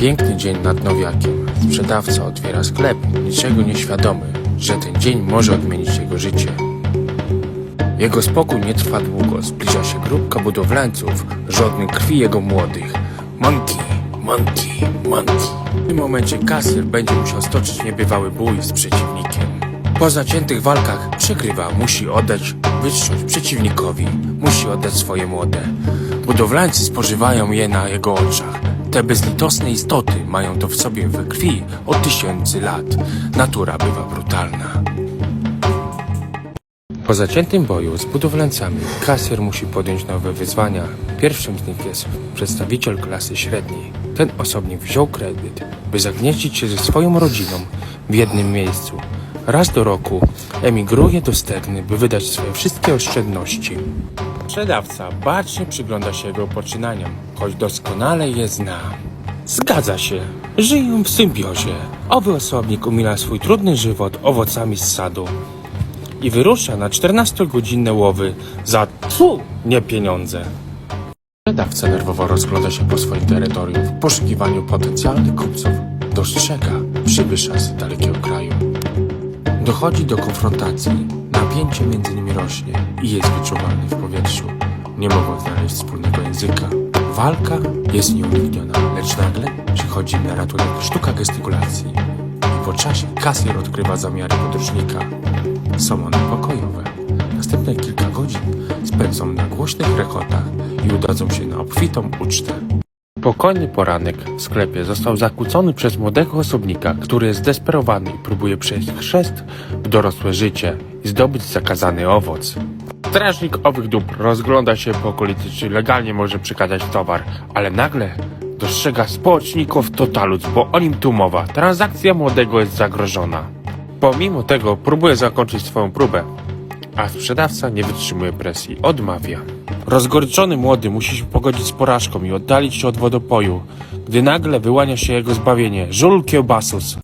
Piękny dzień nad Nowiakiem. Sprzedawca otwiera sklep, niczego nieświadomy, że ten dzień może odmienić jego życie. Jego spokój nie trwa długo. Zbliża się grupka budowlańców, żądnych krwi jego młodych. Monkey, monkey, monkey. W tym momencie kasyr będzie musiał stoczyć niebywały bój z przeciwnikiem. Po zaciętych walkach przegrywa, musi oddać, wytrząść przeciwnikowi, musi oddać swoje młode. Budowlańcy spożywają je na jego oczach. Te bezlitosne istoty mają to w sobie we krwi od tysięcy lat. Natura bywa brutalna. Po zaciętym boju z budowlańcami kasjer musi podjąć nowe wyzwania. Pierwszym z nich jest przedstawiciel klasy średniej. Ten osobnik wziął kredyt, by zagnieździć się ze swoją rodziną w jednym miejscu. Raz do roku emigruje do Stegny, by wydać swoje wszystkie oszczędności. Sprzedawca bacznie przygląda się jego poczynaniom, choć doskonale je zna. Zgadza się, żyją w symbiozie. Owy osobnik umila swój trudny żywot owocami z sadu i wyrusza na 14-godzinne łowy za tfu, nie pieniądze. Sprzedawca nerwowo rozgląda się po swoim terytorium w poszukiwaniu potencjalnych kupców. Dostrzega przybysza z dalekiego kraju. Dochodzi do konfrontacji. Napięcie między nimi rośnie i jest wyczuwalne w powietrzu. Nie mogą znaleźć wspólnego języka. Walka jest nieunikniona, lecz nagle przychodzi na ratunek sztuka gestykulacji. I po czasie kasjer odkrywa zamiary podróżnika. Są one pokojowe. Następne kilka godzin spędzą na głośnych rechotach i udadzą się na obfitą ucztę. Spokojny poranek w sklepie został zakłócony przez młodego osobnika, który jest zdesperowany i próbuje przejść chrzest w dorosłe życie i zdobyć zakazany owoc. Strażnik owych dóbr rozgląda się po okolicy, czy legalnie może przekazać towar, ale nagle dostrzega społeczników Totaluc, bo o nim tu mowa. Transakcja młodego jest zagrożona. Pomimo tego próbuje zakończyć swoją próbę, a sprzedawca nie wytrzymuje presji, odmawia. Rozgoryczony młody musi się pogodzić z porażką i oddalić się od wodopoju, gdy nagle wyłania się jego zbawienie, żul kiełbasus.